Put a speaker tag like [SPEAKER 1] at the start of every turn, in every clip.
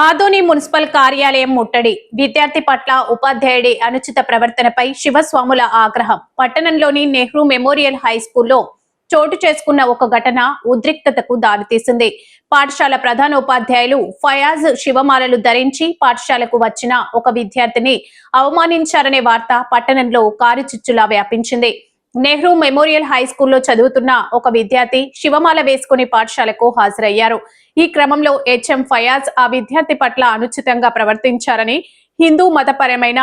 [SPEAKER 1] Adoni municipal కార్యాలయం ముట్టడి. విద్యార్థి పట్ల ఉపాధ్యాయుడి అనుచిత ప్రవర్తనపై శివస్వాముల ఆగ్రహం. పట్టణంలోని నెహ్రూ మెమోరియల్ హై స్కూల్లో చోటు చేసుకున్న ఒక ఘటన ఉద్రిక్తతకు దారితీసింది పాఠశాల ప్రధాన ఉపాధ్యాయులు ఫయాజ్ శివమాలలు ధరించి పాఠశాలకు వచ్చిన ఒక విద్యార్థిని అవమానించారనే వార్త పట్టణంలో కారుచిచ్చులా వ్యాపించింది. నెహ్రూ మెమోరియల్ హై స్కూల్లో చదువుతున్న ఒక విద్యార్థి శివమాల వేసుకుని పాఠశాలకు హాజరయ్యారు. ఈ క్రమంలో హెచ్ఎం ఫయాజ్ ఆ విద్యార్థి పట్ల అనుచితంగా ప్రవర్తించారని హిందూ మతపరమైన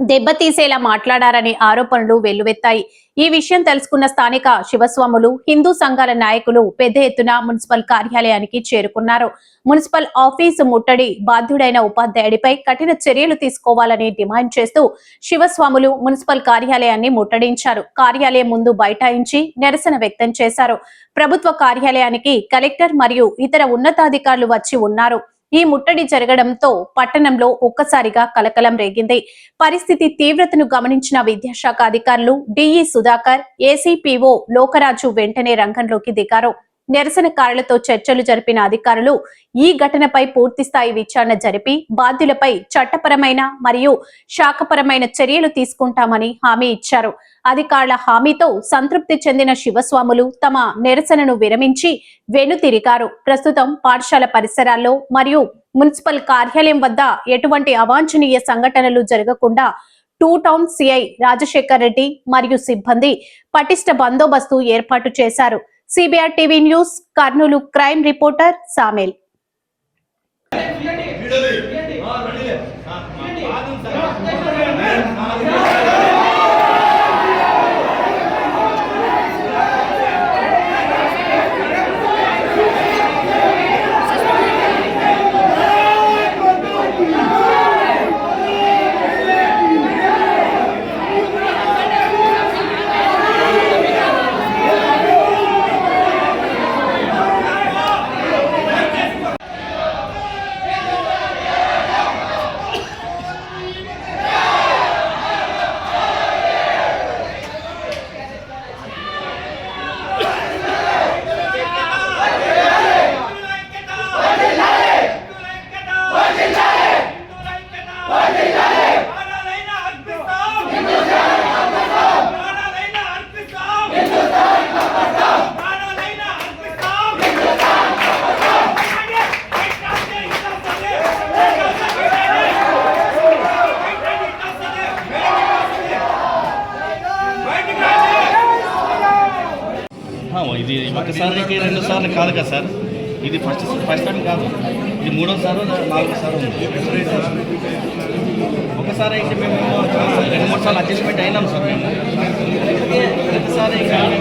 [SPEAKER 1] దెబ్బతీసేలా మాట్లాడారని ఆరోపణలు వెల్లువెత్తాయి. ఈ విషయం తెలుసుకున్న స్థానిక శివస్వాములు హిందూ సంఘాల నాయకులు పెద్ద ఎత్తున మున్సిపల్ కార్యాలయానికి చేరుకున్నారు. మున్సిపల్ ఆఫీసు ముట్టడి బాధ్యుడైన ఉపాధ్యాయుడిపై కఠిన చర్యలు తీసుకోవాలని డిమాండ్ చేస్తూ శివస్వాములు మున్సిపల్ కార్యాలయాన్ని ముట్టడించారు. కార్యాలయం ముందు బైఠాయించి నిరసన వ్యక్తం చేశారు. ప్రభుత్వ కార్యాలయానికి కలెక్టర్ మరియు ఇతర ఉన్నతాధికారులు వచ్చి ఉన్నారు. ఈ ముట్టడి జరగడంతో పట్టణంలో ఒక్కసారిగా కలకలం రేగింది. పరిస్థితి తీవ్రతను గమనించిన విద్యాశాఖ అధికారులు డిఈ సుధాకర్ ఏసీపీఓ లోకరాజు వెంటనే రంగంలోకి దిగారు. నిరసనకారులతో చర్చలు జరిపిన అధికారులు ఈ ఘటనపై పూర్తి స్థాయి విచారణ జరిపి బాధ్యులపై చట్టపరమైన మరియు శాఖపరమైన చర్యలు తీసుకుంటామని హామీ ఇచ్చారు. అధికారుల హామీతో సంతృప్తి చెందిన శివస్వాములు తమ నిరసనను విరమించి వెనుతిరిగారు ప్రస్తుతం పాఠశాల పరిసరాల్లో మరియు మున్సిపల్ కార్యాలయం వద్ద ఎటువంటి అవాంఛనీయ సంఘటనలు జరగకుండా two town CI Rajasekhar Reddy మరియు సిబ్బంది పటిష్ట బందోబస్తు ఏర్పాటు చేశారు. CBR TV news Kurnool crime reporter Samel.
[SPEAKER 2] ఒకసారికి రెండు సార్లు కాదు కదా సార్? ఇది ఫస్ట్ ఫస్ట్ టైం కాదు. ఇది మూడోసారి నాలుగోసారి ఉంది. ఒకసారి అయితే మేము రెండు మూడు సార్లు అడ్జస్ట్మెంట్ అయినాం సార్ మేము. ప్రతిసారి మేము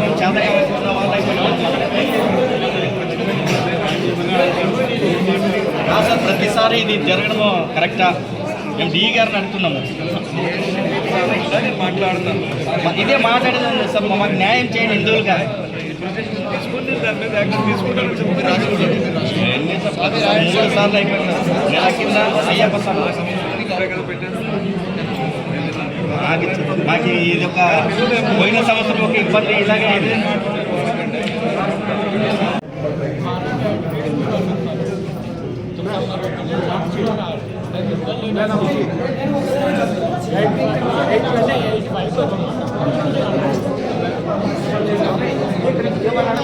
[SPEAKER 2] కాదు సార్ ప్రతిసారి ఇది జరగడం కరెక్టా? మేము డి గారిని అడుగుతున్నాము మాట్లాడుతాం ఇదే మాట్లాడేది సార్ మాకు న్యాయం చేయండి హిందువులుగా సార్లు అయిపోయింది నెల కింద అయ్యప్ప మాకు మాకు ఇది ఒక పోయిన సంవత్సరం ఒక ఇబ్బంది ఇలాగే అయింది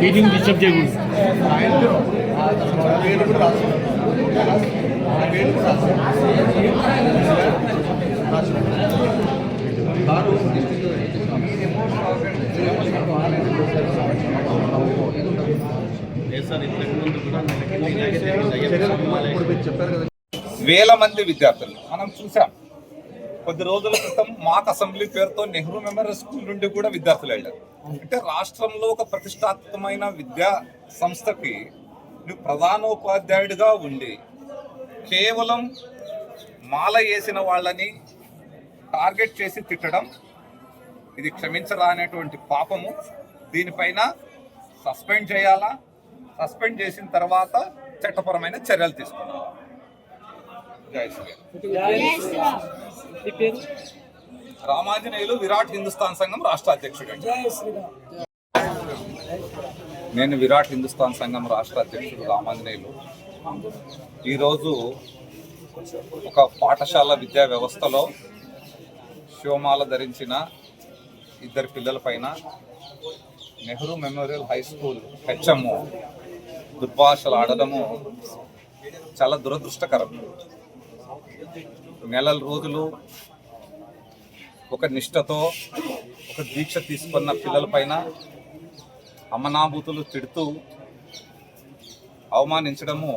[SPEAKER 3] మీటింగ్ డిస్టర్బ్ చేయకూడదు.
[SPEAKER 4] వేల మంది విద్యార్థులు. మనం చూసాం కొద్ది రోజుల క్రితం మాక్ అసెంబ్లీ పేరుతో నెహ్రూ మెమోరియల్ స్కూల్ నుండి కూడా విద్యార్థులు వెళ్ళారు. అంటే రాష్ట్రంలో ఒక ప్రతిష్టాత్మకమైన విద్యా సంస్థకి నువ్వు ప్రధానోపాధ్యాయుడిగా ఉండి కేవలం మాల వేసిన వాళ్ళని టార్గెట్ చేసి తిట్టడం ఇది క్షమించరానేటువంటి పాపము. దీనిపైన సస్పెండ్ చేయాలా? సస్పెండ్ చేసిన తర్వాత చట్టపరమైన చర్యలు తీసుకున్నాం జై శ్రీరామ్.
[SPEAKER 3] పేరు?
[SPEAKER 4] రామాంజనేయులు విరాట్ హిందుస్థాన్ సంఘం రాష్ట్ర అధ్యక్షుడు. నేను విరాట్ హిందుస్థాన్ సంఘం రాష్ట్ర అధ్యక్షుడు రామాంజనేయులు. ఈరోజు ఒక పాఠశాల విద్యా వ్యవస్థలో శివమాల ధరించిన ఇద్దరు పిల్లల పైన Nehru memorial high school HM దుర్భాషలు ఆడడము చాలా దురదృష్టకరం. నెల రోజులు ఒక నిష్టతో ఒక దీక్ష తీసుకున్న పిల్లల పైన అమనాభూతులు తిడుతూ అవమానించడము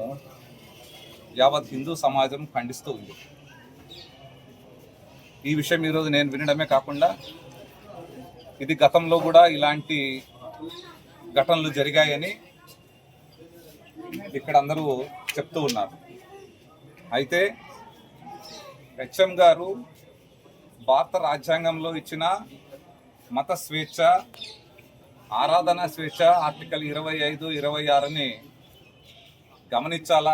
[SPEAKER 4] యావత్ హిందూ సమాజం ఖండిస్తూ ఉంది. ఈ విషయం ఈరోజు నేను వినడమే కాకుండా ఇది గతంలో కూడా ఇలాంటి ఘటనలు జరిగాయని ఇక్కడ అందరూ చెప్తూ ఉన్నారు. అయితే హెచ్ఎం గారు భారత రాజ్యాంగంలో ఇచ్చిన మత స్వేచ్ఛ ఆరాధన స్వేచ్ఛ ఆర్టికల్ ఇరవై ఐదు ఇరవై ఆరుని గమనించాలా?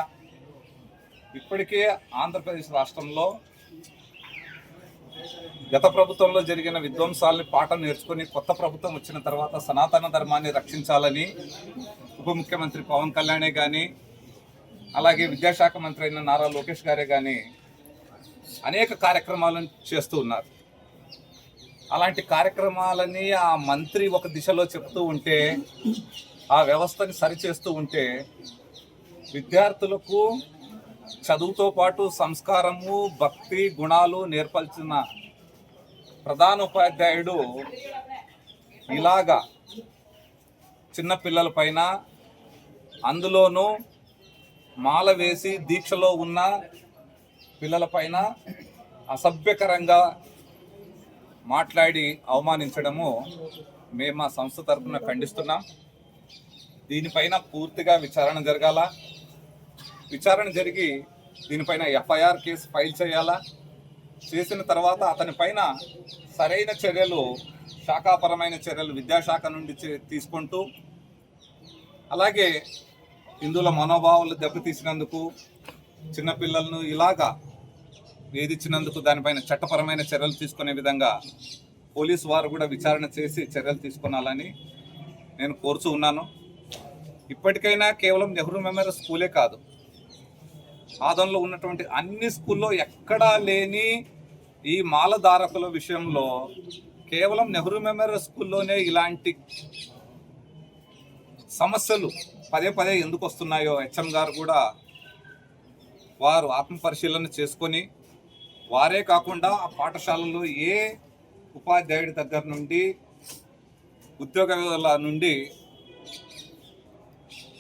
[SPEAKER 4] ఇప్పటికే ఆంధ్రప్రదేశ్ రాష్ట్రంలో గత ప్రభుత్వంలో జరిగిన విధ్వంసాలని పాఠం నేర్చుకుని కొత్త ప్రభుత్వం వచ్చిన తర్వాత సనాతన ధర్మాన్ని రక్షించాలని ఉప ముఖ్యమంత్రి పవన్ కళ్యాణే కానీ అలాగే విద్యాశాఖ మంత్రి అయిన నారా లోకేష్ గారే కానీ అనేక కార్యక్రమాలను చేస్తూ ఉన్నారు. అలాంటి కార్యక్రమాలని ఆ మంత్రి ఒక దిశలో చెప్తూ ఉంటే ఆ వ్యవస్థని సరిచేస్తూ ఉంటే విద్యార్థులకు చదువుతో పాటు సంస్కారము భక్తి గుణాలు నేర్పాల్సిన ప్రధాన ఉపాధ్యాయుడు ఇలాగా చిన్నపిల్లల పైన అందులోనూ మాల వేసి దీక్షలో ఉన్న పిల్లల పైన అసభ్యకరంగా మాట్లాడి అవమానించడము మేము మా సంస్థ తరఫున ఖండిస్తున్నాం. దీనిపైన పూర్తిగా విచారణ జరగాల. విచారణ జరిగి దీనిపైన ఎఫ్ఐఆర్ కేసు ఫైల్ చేయాలా. చేసిన తర్వాత అతని పైన సరైన చర్యలు శాఖాపరమైన చర్యలు విద్యాశాఖ నుండి చే- తీసుకుంటూ అలాగే హిందువుల మనోభావాలు దెబ్బతీసినందుకు చిన్నపిల్లలను ఇలాగా వేధించినందుకు దానిపైన చట్టపరమైన చర్యలు తీసుకునే విధంగా పోలీసు వారు కూడా విచారణ చేసి చర్యలు తీసుకునాలని నేను కోరుచు ఉన్నాను. ఇప్పటికైనా కేవలం నెహ్రూ మెమోరియల్ స్కూలే కాదు. ఆదంలో ఉన్నటువంటి అన్ని స్కూల్లో ఎక్కడా లేని ఈ మాలధారకుల విషయంలో కేవలం నెహ్రూ మెమోరియల్ స్కూల్లోనే ఇలాంటి సమస్యలు పదే పదే ఎందుకు వస్తున్నాయో హెచ్ఎం గారు కూడా వారు ఆత్మపరిశీలన చేసుకొని వారే కాకుండా ఆ పాఠశాలలో ఏ ఉపాధ్యాయుడి దగ్గర నుండి ఉద్యోగాల నుండి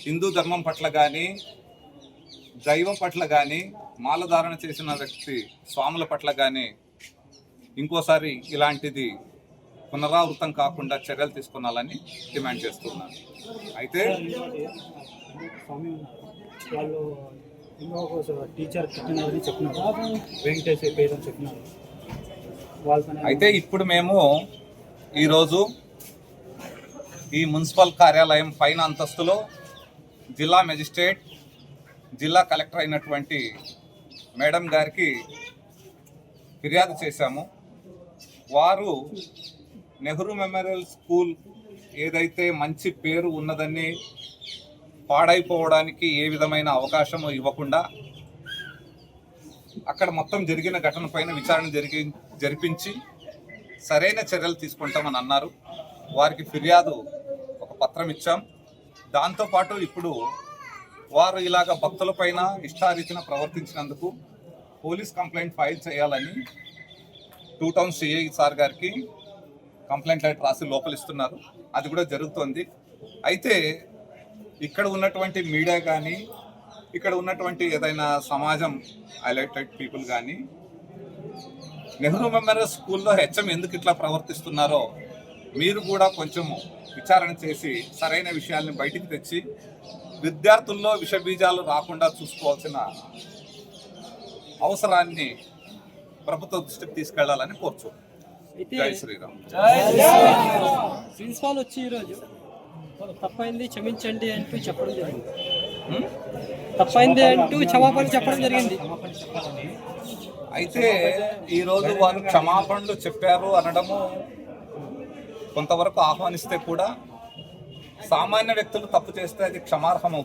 [SPEAKER 4] హిందూ ధర్మం పట్ల కానీ దైవం పట్ల కానీ మాలధారణ చేసిన వ్యక్తి స్వాముల పట్ల కానీ ఇంకోసారి ఇలాంటిది పునరావృతం కాకుండా చర్యలు తీసుకున్నాలని డిమాండ్ చేస్తున్నాను. అయితే
[SPEAKER 3] స్వామి వాళ్ళు ఇంకొక టీచర్ తిట్టినారని చెప్పినారు. వెంకటేష్ పేరు అని చెప్పినారు.
[SPEAKER 4] అయితే ఇప్పుడు మేము ఈరోజు ఈ మున్సిపల్ కార్యాలయం పైన అంతస్తులో జిల్లా మెజిస్ట్రేట్ జిల్లా కలెక్టర్ అయినటువంటి మేడం గారికి ఫిర్యాదు చేశాము. వారు నెహ్రూ మెమోరియల్ స్కూల్ ఏదైతే మంచి పేరు ఉన్నదని పాడైపోవడానికి ఏ విధమైన అవకాశము ఇవ్వకుండా అక్కడ మొత్తం జరిగిన ఘటన పైన విచారణ జరిగి జరిపించి సరైన చర్యలు తీసుకుంటామని అన్నారు. వారికి ఫిర్యాదు ఒక పత్రం ఇచ్చాం. దాంతోపాటు ఇప్పుడు వారు ఇలాగ భక్తులపైన ఇష్టారీతిన ప్రవర్తించినందుకు పోలీస్ కంప్లైంట్ ఫైల్ చేయాలని టూ టౌన్ సిఐ సార్ గారికి కంప్లైంట్ లెటర్ రాసి లోపలిస్తున్నారు. అది కూడా జరుగుతోంది. అయితే ఇక్కడ ఉన్నటువంటి మీడియా కానీ ఇక్కడ ఉన్నటువంటి ఏదైనా సమాజం హైలైటెడ్ పీపుల్ కానీ నెహ్రూ మెమోరియల్ స్కూల్లో హెచ్ఎం ఎందుకు ఇట్లా ప్రవర్తిస్తున్నారో మీరు కూడా కొంచెం విచారణ చేసి సరైన విషయాల్ని బయటికి తెచ్చి విద్యార్థుల్లో విష బీజాలు రాకుండా చూసుకోవాల్సిన అవసరాన్ని ప్రభుత్వ దృష్టికి తీసుకెళ్ళాలని కోరుచు. జై శ్రీరామ్.
[SPEAKER 5] ప్రిన్సిపాల్ వచ్చి ఈరోజు తప్పైంది క్షమించండి అంటూ చెప్పడం జరిగింది. తప్పైంది అంటూ క్షమాపణ చెప్పడం జరిగింది.
[SPEAKER 4] అయితే ఈరోజు వారు క్షమాపణలు చెప్పారు అనడము కొంతవరకు ఆహ్వానిస్తే కూడా సామాన్య వ్యక్తులు తప్పు చేస్తే అది క్షమార్హం అవుతుంది.